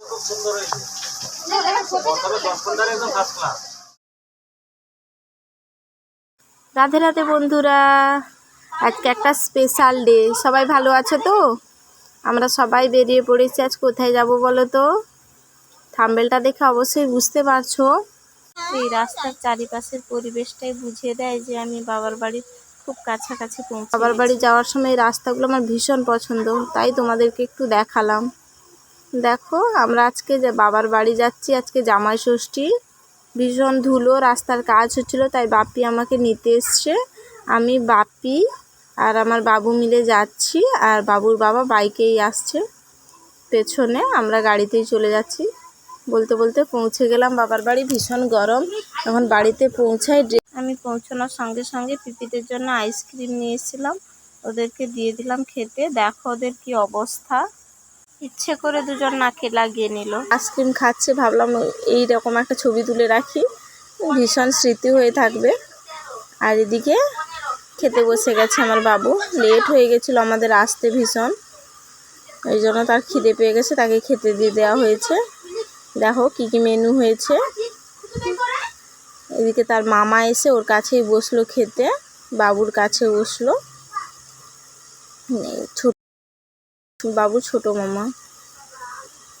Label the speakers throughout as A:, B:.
A: খুব সুন্দর হয়েছে। বছরে দশ পনেরো একদম ফার্স্ট ক্লাস
B: রাধে রাধে বন্ধুরা আজকে একটা স্পেশাল ডে সবাই ভালো আছে তো? আমরা সবাই বেরিয়ে পড়েছি আজ কোথায় যাব বলো তো? থাম্বেলটা দেখে অবশ্যই বুঝতে পারছ। এই রাস্তার চারিপাশের পরিবেশটাই বুঝিয়ে দেয় যে আমি বাবার বাড়ির খুব কাছাকাছি পৌঁছে বাবার বাড়ি যাওয়ার সময় রাস্তাগুলো আমার ভীষণ পছন্দ তাই তোমাদেরকে একটু দেখালাম। দেখো, আমরা আজকে যে বাবার বাড়ি যাচ্ছি, আজকে জামাই ষষ্ঠী। ভীষণ ধুলো, রাস্তার কাজ হচ্ছিল, তাই বাপি আমাকে নিতে এসছে। আমি বাপি আর আমার বাবু মিলে যাচ্ছি, আর বাবুর বাবা বাইকেই আসছে। পেছনে আমরা গাড়িতেই চলে যাচ্ছি। বলতে বলতে পৌঁছে গেলাম, বাবার বাড়ি ভীষণ গরম। এখন বাড়িতে পৌঁছাই আমি পৌঁছানোর সঙ্গে সঙ্গে পিপিদের জন্য আইসক্রিম নিয়ে এসেছিলাম। ওদেরকে দিয়ে দিলাম খেতে। দেখো ওদের কি অবস্থা। ইচ্ছে করে দুজন নাকে লাগিয়ে নিল। আইসক্রিম খাচ্ছে, ভাবলাম এই রকম একটা ছবি তুলে রাখি। ভীষণ স্মৃতি হয়ে থাকবে। আর এদিকে খেতে বসে গেছে আমার বাবু। লেট হয়ে গেছিল আমাদের আসতে ভীষণ। এই জন্য তার খিদে পেয়ে গেছে, তাকে খেতে দিয়ে দেওয়া হয়েছে। দেখো কি কি মেনু হয়েছে। এদিকে তার মামা এসে ওর কাছেই বসল খেতে, বাবুর কাছে বসল। ছোট বাবু ছোট মামা।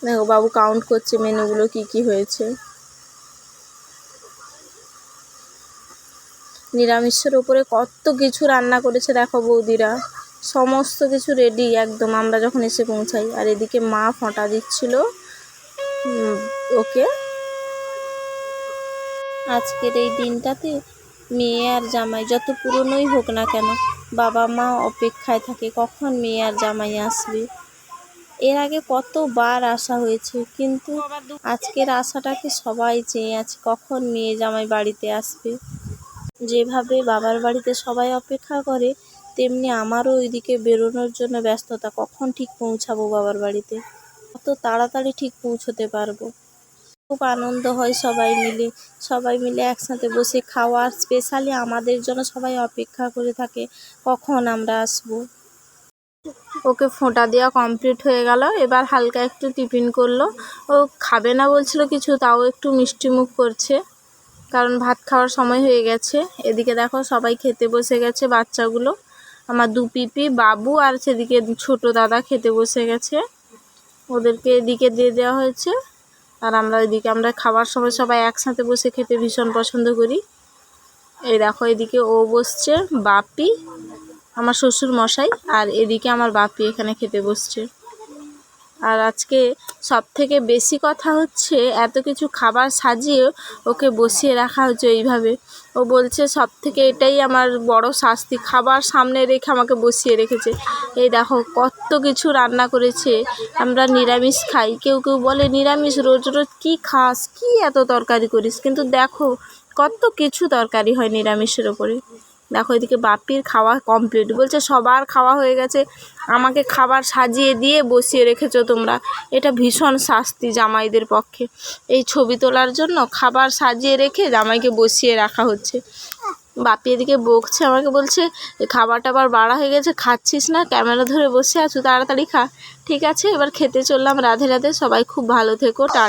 B: দেখো বাবু কাউন্ট করছে মেনুগুলো কি কি হয়েছে। নিরামিষের ওপরে কত কিছু রান্না করেছে দেখো বৌদিরা। সমস্ত কিছু রেডি একদম আমরা যখন এসে পৌঁছাই। আর এদিকে মা ফোঁটা দিচ্ছিল ওকে। আজকের এই দিনটাতে মেয়ে আর জামাই যত পুরনোই হোক না কেন বাবা মা অপেক্ষায় থাকে, কখন মেয়ে আর জামাই আসবে? এর আগে কতবার আসা হয়েছে, কিন্তু আজকের আশাটাকে সবাই চেয়ে আছে, কখন মেয়ে জামাই বাড়িতে আসবে? যেভাবে বাবার বাড়িতে সবাই অপেক্ষা করে, তেমনি আমারও ওইদিকে বেরোনোর জন্য ব্যস্ততা, কখন ঠিক পৌঁছাবো বাবার বাড়িতে? কত তাড়াতাড়ি ঠিক পৌঁছতে পারব। খুব আনন্দ হয় সবাই মিলে। সবাই মিলে একসাথে বসে খাওয়ার স্পেশালি আমাদের জন্য সবাই অপেক্ষা করে থাকে, কখন আমরা আসব। ওকে ফোঁটা দেওয়া কমপ্লিট হয়ে গেল, এবার হালকা একটু টিফিন করল। ও খাবে না বলছিল কিছু, তাও একটু মিষ্টি মুখ করছে। কারণ ভাত খাওয়ার সময় হয়ে গেছে। এদিকে দেখো সবাই খেতে বসে গেছে বাচ্চাগুলো। আমার দু পিপি, বাবু আর সেদিকে ছোট দাদা খেতে বসে গেছে। ওদেরকে এদিকে দিয়ে দেওয়া হয়েছে। আর আমরা ওইদিকে আমরা খাবার সময় সবাই একসাথে বসে খেতে ভীষণ পছন্দ করি। এই দেখো, এদিকে ও বসছে, বাপি, আমার শ্বশুর মশাই আর এদিকে আমার বাপি এখানে খেতে বসছে। আর আজকে সব থেকে বেশি কথা হচ্ছে, এত কিছু খাবার সাজিয়ে ওকে বসিয়ে রাখা হচ্ছে এইভাবে। ও বলছে সব থেকে এটাই আমার বড় শাস্তি, খাবার সামনে রেখে আমাকে বসিয়ে রেখেছে। এই দেখো, কত কিছু রান্না করেছে, আমরা নিরামিষ খাই। কেউ কেউ বলে, নিরামিষ, রোজ রোজ কী খাস, কী এত তরকারি করিস? কিন্তু দেখো, কত কিছু তরকারি হয় নিরামিষের ওপরে। দেখো এদিকে বাপির খাওয়া কমপ্লিট বলছে, সবার খাওয়া হয়ে গেছে। আমাকে খাবার সাজিয়ে দিয়ে বসিয়ে রেখেছো তোমরা। এটা ভীষণ শাস্তি জামাইদের পক্ষে। এই ছবি তোলার জন্য খাবার সাজিয়ে রেখে জামাইকে বসিয়ে রাখা হচ্ছে। বাপি এদিকে বকছে, আমাকে বলছে, "এ খাবারটা আবার বাড়া হয়ে গেছে, খাচ্ছিস না? ক্যামেরা ধরে বসে আছো, তাড়াতাড়ি খা। ঠিক আছে, এবার খেতে চললাম। রাধে রাধে, সবাই খুব ভালো থেকো, টা